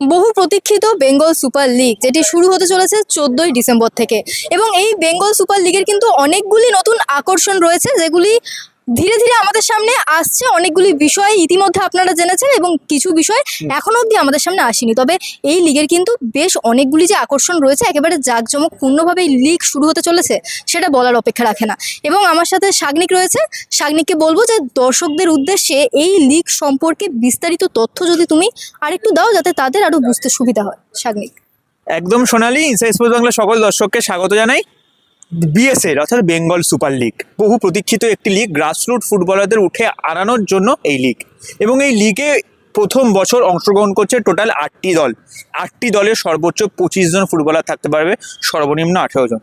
বহু প্রতীক্ষিত Bengal super league, যেটি শুরু হতে চলেছে চোদ্দই ডিসেম্বর থেকে। এবং এই বেঙ্গল সুপার লিগের কিন্তু অনেকগুলি নতুন আকর্ষণ রয়েছে, যেগুলি ধীরে ধীরে আমাদের সামনে আসছে অনেকগুলি বিষয় ইতিমধ্যে আপনারা জেনেছেন এবং কিছু বিষয় এখনও অবধি আমাদের সামনে আসেনি। তবে এই লিগের কিন্তু বেশ অনেকগুলি যে আকর্ষণ রয়েছে একেবারে জাঁকজমকপূর্ণভাবে এই লিগ শুরু হতে চলেছে সেটা বলার অপেক্ষা রাখে না। এবং আমার সাথে সাগনিক রয়েছে। সাগনিককে বলব যে দর্শকদের উদ্দেশ্যে এই লিগ সম্পর্কে বিস্তারিত তথ্য যদি তুমি আরেকটু দাও যাতে তাদের আরও বুঝতে সুবিধা হয়। সাগনিক। একদম সোনালি স্পোর্টস বাংলা সকল দর্শককে স্বাগত জানাই। বিএসএল অর্থাৎ বেঙ্গল সুপার লিগ বহু প্রতীক্ষিত একটি লিগ গ্রাসরুট ফুটবলারদের উঠে আনানোর জন্য এই লিগ এবং এই লিগে প্রথম বছর অংশগ্রহণ করছে টোটাল আটটি দল। আটটি দলের সর্বোচ্চ পঁচিশ জন ফুটবলার থাকতে পারবে, সর্বনিম্ন আঠেরো জন।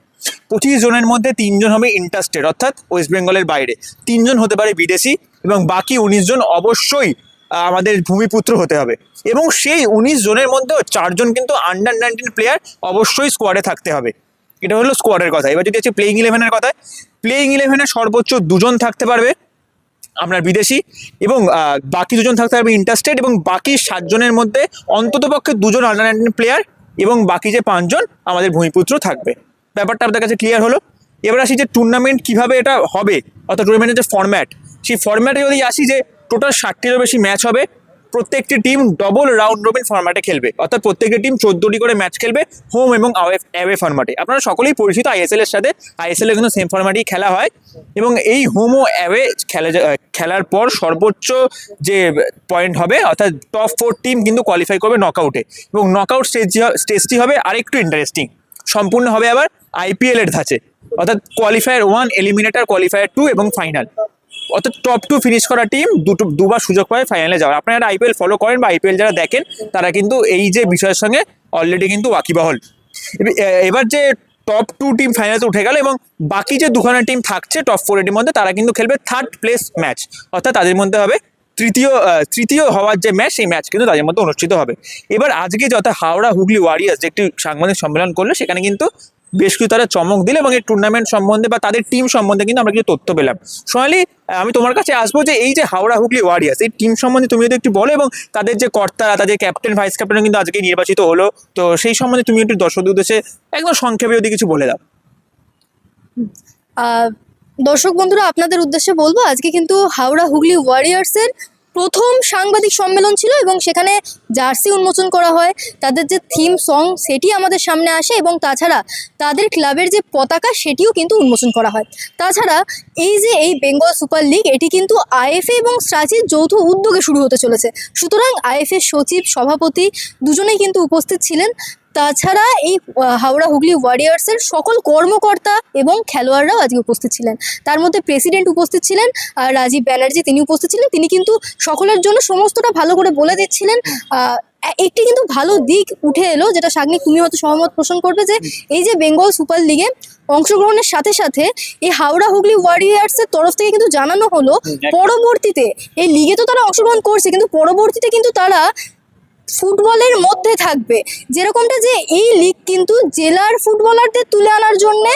পঁচিশ জনের মধ্যে তিনজন হবে ইন্টারস্টেট অর্থাৎ ওয়েস্ট বেঙ্গলের বাইরে। তিনজন হতে পারে বিদেশি এবং বাকি উনিশ জন অবশ্যই আমাদের ভূমিপুত্র হতে হবে। এবং সেই উনিশ জনের মধ্যেও চারজন কিন্তু আন্ডার নাইনটিন প্লেয়ার অবশ্যই স্কোয়াডে থাকতে হবে। এটা হলো স্কোয়াডের কথা। এবার যদি আছে প্লেইং ইলেভেনের কথায় প্লেইং ইলেভেনে সর্বোচ্চ দুজন থাকতে পারবে আপনার বিদেশি এবং বাকি দুজন থাকতে পারবে ইন্টারস্টেট এবং বাকি সাতজনের মধ্যে অন্ততপক্ষে দুজন আন্ডার প্লেয়ার এবং বাকি যে পাঁচজন আমাদের ভূমিপুত্র থাকবে। ব্যাপারটা আপনাদের কাছে ক্লিয়ার হলো? এবার আসি যে টুর্নামেন্ট কীভাবে এটা হবে, অর্থাৎ টুর্নামেন্টের যে ফর্ম্যাট সেই ফর্ম্যাটে যদি আসি যে টোটাল ষাটটিরও বেশি ম্যাচ হবে প্রত্যেকটি টিম ডবল রাউন্ড রবিন ফরম্যাটে খেলবে। অর্থাৎ প্রত্যেকটি টিম চোদ্দটি করে ম্যাচ খেলবে হোম এবং অ্যাওয়ে ফরম্যাটে আপনারা সকলেই পরিচিত আইএসএল এর সাথে। আইএসএল এ কিন্তু সেম ফরম্যাটেই খেলা হয় এবং এই হোম ও অ্যাওয়ে খেলা খেলার পর সর্বোচ্চ যে পয়েন্ট হবে, অর্থাৎ টপ ফোর টিম কিন্তু কোয়ালিফাই করবে নকআউটে এবং নকআউট স্টেজ স্টেজটি হবে আরেকটু ইন্টারেস্টিং সম্পূর্ণ হবে আবার আইপিএল এর ধাঁচে। অর্থাৎ qualifier one eliminator qualifier two এবং ফাইনাল অর্থাৎ টপ টু ফিনিশ করা টিম দুটো, দুবার সুযোগ পায় ফাইনালে যাওয়ার। আপনারা আইপিএল ফলো করেন বা আইপিএল যারা দেখেন, তারা কিন্তু এই যে বিষয়ের সঙ্গে অলরেডি কিন্তু ওয়াকিবহল। এব- এবার যে টপ টু টিম ফাইনালে উঠে গেল এবং বাকি যে দুখানা টিম থাকছে টপ ফোর এটির মধ্যে, তারা কিন্তু খেলবে থার্ড প্লেস ম্যাচ অর্থাৎ তাদের মধ্যে হবে তৃতীয় তৃতীয় হওয়ার যে ম্যাচ সেই ম্যাচ কিন্তু তাদের মধ্যে অনুষ্ঠিত হবে। এবার আজকে যত হাওড়া হুগলি ওয়ারিয়ার্স যে একটি সাংবাদিক সম্মেলন করল, সেখানে কিন্তু বেশ কিছু তারা চমক দিল এবং এই টুর্নামেন্ট সম্বন্ধে বা তাদের টিম সম্বন্ধে কিন্তু আমরা কিছু তথ্য পেলাম। সোনালি, আমি তোমার কাছে আসব যে এই যে হাওড়া হুগলি ওয়ারিয়ার্স এই টিম সম্বন্ধে তুমি যদি একটু বলো এবং তাদের যে কর্তারা, তাদের ক্যাপ্টেন ভাইস ক্যাপ্টেন কিন্তু আজকে নির্বাচিত হলো, তো সেই সম্বন্ধে তুমি একটু দর্শকদের উদ্দেশ্যে একদম সংক্ষেপে যদি কিছু বলে দাও। দর্শক বন্ধুরা, আপনাদের উদ্দেশ্যে বলব, আজকে কিন্তু হাওড়া হুগলি ওয়ারিয়ার্সের প্রথম সাংবাদিক সম্মেলন ছিল এবং সেখানে জার্সি উন্মোচন করা হয়। তাদের যে থিম সং সেটি আমাদের সামনে আসে এবং তাছাড়া তাদের ক্লাবের যে পতাকা সেটিও কিন্তু উন্মোচন করা হয়। তাছাড়া এই যে এই বেঙ্গল সুপার লিগ, এটি কিন্তু আইএফএ এবং স্ট্রাচির যৌথ উদ্যোগে শুরু হতে চলেছে। সুতরাং আইএফএ সচিব, সভাপতি দুজনেই কিন্তু উপস্থিত ছিলেন। তাছাড়া এই হাওড়া হুগলি ওয়ারিয়ার্সের সকল কর্মকর্তা এবং খেলোয়াড়রাও আজকে উপস্থিত ছিলেন। তার মধ্যে প্রেসিডেন্ট উপস্থিত ছিলেন আর রাজীব ব্যানার্জি তিনি উপস্থিত ছিলেন। তিনি কিন্তু সকলের জন্য সমস্তটা ভালো করে বলে দিচ্ছিলেন। একটি কিন্তু ভালো দিক উঠে এলো যেটা সাগ্নিক তুমি হয়তো সহমত পোষণ করবে যে এই যে বেঙ্গল সুপার লিগে অংশগ্রহণের সাথে সাথে এই হাওড়া হুগলি ওয়ারিয়ার্সের তরফ থেকে কিন্তু জানানো হলো পরবর্তীতে এই লিগে তো তারা অংশগ্রহণ করছে কিন্তু পরবর্তীতে কিন্তু তারা ফুটবলের মধ্যে থাকবে। যেরকমটা যে এই লিগ কিন্তু জেলার ফুটবলারদের তুলে আনার জন্যে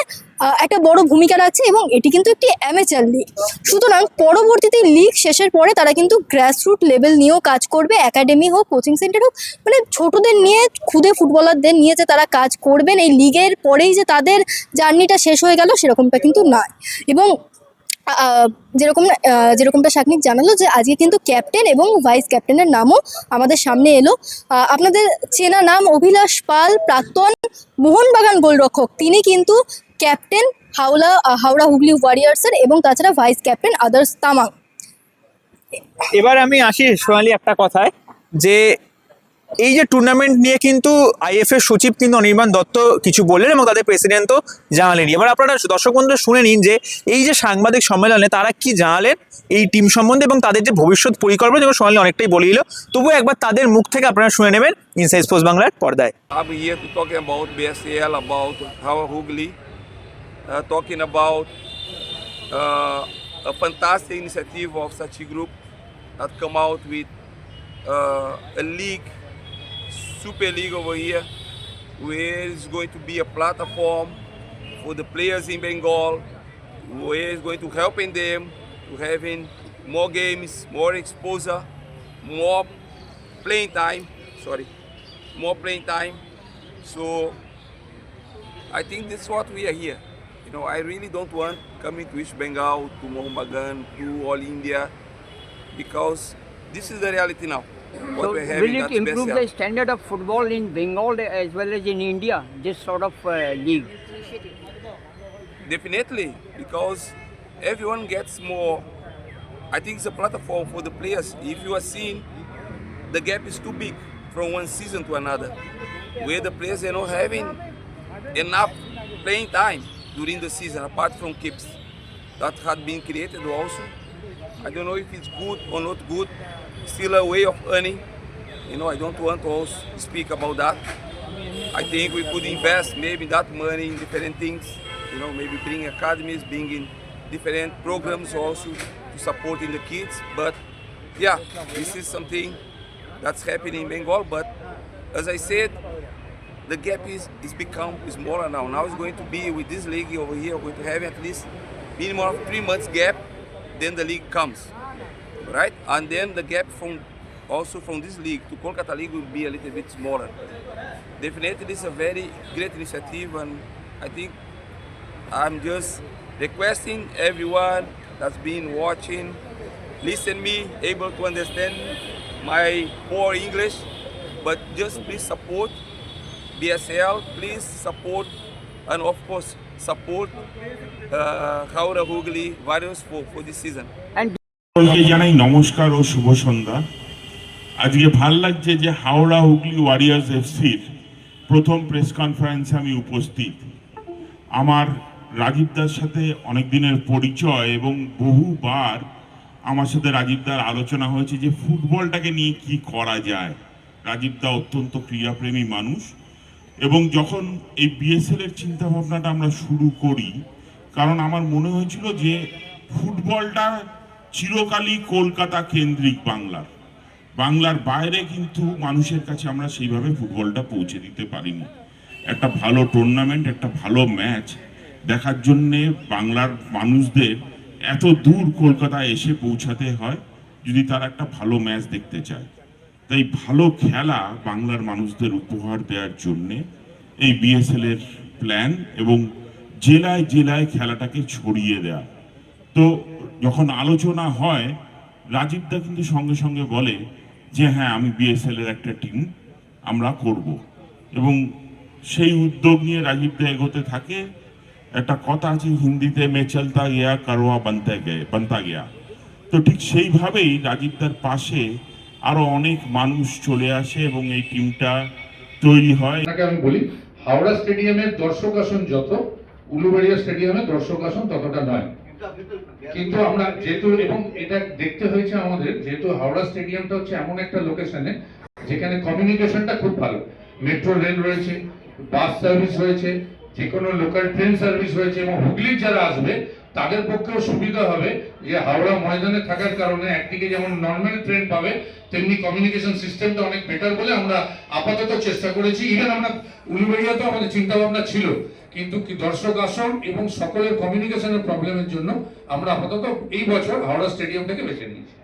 একটা বড় ভূমিকা রাখছে এবং এটি কিন্তু একটি অ্যামেচার লিগ সুতরাং পরবর্তীতে লিগ শেষের পরে তারা কিন্তু গ্রাসরুট লেভেল নিয়েও কাজ করবে একাডেমি হোক কোচিং সেন্টার হোক মানে ছোটদের নিয়ে খুদে ফুটবলারদের নিয়ে যে তারা কাজ করবেন, এই লিগের পরেই যে তাদের জার্নিটা শেষ হয়ে গেল, সেরকমটা কিন্তু নয়। এবং যেরকম যেরকমটা শাকনিক জানালো যে আজকে কিন্তু ক্যাপ্টেন এবং ভাইস ক্যাপ্টেনের নামও আমাদের সামনে এলো। আপনাদের চেনা নাম অভিলাষ পাল প্রাক্তন মোহনবাগান গোলরক্ষক। তিনি কিন্তু ক্যাপ্টেন আহ, হাওড়া হুগলি ওয়ারিয়ার্সের এবং তাছাড়া ভাইস ক্যাপ্টেন আদার্স তামাং। এবার আমি আসি সোনালি একটা কথায় যে এই যে টুর্নামেন্ট নিয়ে কিন্তু আইএফএ সচিব কিন্তু অনির্বাণ দত্ত কিছু বললেন এবং তাদের প্রেসিডেন্টও জানালেন। এবার আপনারা দর্শক বন্ধু শুনে নিন যে এই যে সাংবাদিক সম্মেলনে তারা কি জানালেন এই টিম সম্বন্ধে এবং তাদের যে ভবিষ্যৎ পরিকল্পনা যেমন সোনালি অনেকটাই বলে দিল তবুও একবার তাদের মুখ থেকে আপনারা শুনে নেবেন ইনসাইড স্পোর্টস বাংলার পর্দায়। Talking about BSL, about Howard Hugli, uh, talking about uh, a fantastic initiative of Sachi Group that come out with uh, a league, super league over here, where it's going to be a platform for the players in Bengal, where it's going to helping them to having more games, more exposure, more playing time. Sorry, more playing time. So I think that's what we are here. You know, I really don't want coming to East Bengal, to Mohun to All India, because this is the reality now. So will it improve the standard of football in Bengal as well as in India, this sort of uh, league? Definitely, because everyone gets more. I think it's a platform for the players. If you are seeing, the gap is too big from one season to another, where the players are not having enough playing time during the season, apart from keeps that had been created also. I don't know if it's good or not good. Still a way of earning. You know, I don't want to speak about that. I think we could invest maybe that money in different things. You know, maybe bring academies, bring in different programs also to supporting the kids. But yeah, this is something that's happening in Bengal. But as I said, the gap is, is become smaller now. Now it's going to be with this league over here, we're going to have at least minimum of three months gap, then the league comes. Right? And then the gap from also from this league to Kolkata league will be a little bit smaller. Definitely this is a very great initiative and I think I'm just requesting everyone that's been watching, listen me, able to understand my poor English, but just please support BSL, please support and of course support uh, Haura Hugli Warriors for, for this season. And সকলকে জানাই নমস্কার ও শুভ সন্ধ্যা। আজকে ভালো লাগছে যে Howrah Hooghly warriors এফসির প্রথম press কনফারেন্সে আমি উপস্থিত। আমার রাজীব দার সাথে অনেক দিনের পরিচয় এবং বহুবার আমার সাথে রাজীব দার আলোচনা হয়েছে যে ফুটবলটাকে নিয়ে কি করা যায়। রাজীব দা অত্যন্ত ক্রীড়াপ্রেমী মানুষ। এবং যখন এই বিএসএল এর চিন্তা ভাবনাটা আমরা শুরু করি, কারণ আমার মনে হয়েছিল যে ফুটবলটা চিরকালই কলকাতা কেন্দ্রিক বাংলার। বাংলার বাইরে কিন্তু মানুষের কাছে আমরা সেইভাবে ফুটবলটা পৌঁছে দিতে পারিনি। একটা ভালো টুর্নামেন্ট একটা ভালো ম্যাচ দেখার জন্যে বাংলার মানুষদের এত দূর কলকাতায় এসে পৌঁছাতে হয়, যদি তারা একটা ভালো ম্যাচ দেখতে চায়। তাই ভালো খেলা বাংলার মানুষদের উপহার দেওয়ার জন্যে এই বিএসএল এর প্ল্যান এবং জেলায় জেলায় খেলাটাকে ছড়িয়ে দেওয়া তো যখন আলোচনা হয়, রাজীব দা কিন্তু সঙ্গে সঙ্গে বলে যে হ্যাঁ আমি বিএসএল এর একটা টিম আমরা করব। এবং সেই উদ্যোগ নিয়ে রাজীব দা এগোতে থাকে। একটা কথা আছে হিন্দিতে, মে চলতা গিয়া কারোয়া বানতে গে, বানতা গিয়া। তো ঠিক সেইভাবেই রাজীবদার পাশে আরও অনেক মানুষ চলে আসে এবং এই টিমটা তৈরি হয়। আমি বলি, হাওড়া স্টেডিয়ামের দর্শক আসন যত, উলুবেড়িয়া স্টেডিয়ামে দর্শক আসন ততটা নয়। কিন্তু আমরা যেহেতু, এবং এটা দেখতে হয়েছে আমাদের, যেহেতু হাওড়া স্টেডিয়ামটা হচ্ছে এমন একটা লোকেশনে যেখানে কমিউনিকেশনটা খুব ভালো। মেট্রো রেল রয়েছে বাস সার্ভিস রয়েছে যে কোনো লোকাল ট্রেন সার্ভিস রয়েছে, এবং হুগলির যারা আসবে তাদের পক্ষেও সুবিধা হবে যে হাওড়া ময়দানে থাকার কারণে একদিকে যেমন নর্মাল ট্রেন পাবে, তেমনি কমিউনিকেশন সিস্টেমটা অনেক বেটার বলে আমরা আপাতত চেষ্টা করেছি। ইভেন আমরা উলুবেড়িয়াতেও আমাদের চিন্তাভাবনা ছিল। কিন্তু কি দর্শক আসন এবং সকলের কমিউনিকেশনের প্রবলেমের জন্য আমরা আপাতত এই বছর হাওড়া স্টেডিয়ামটাকে বেছে নিয়েছি।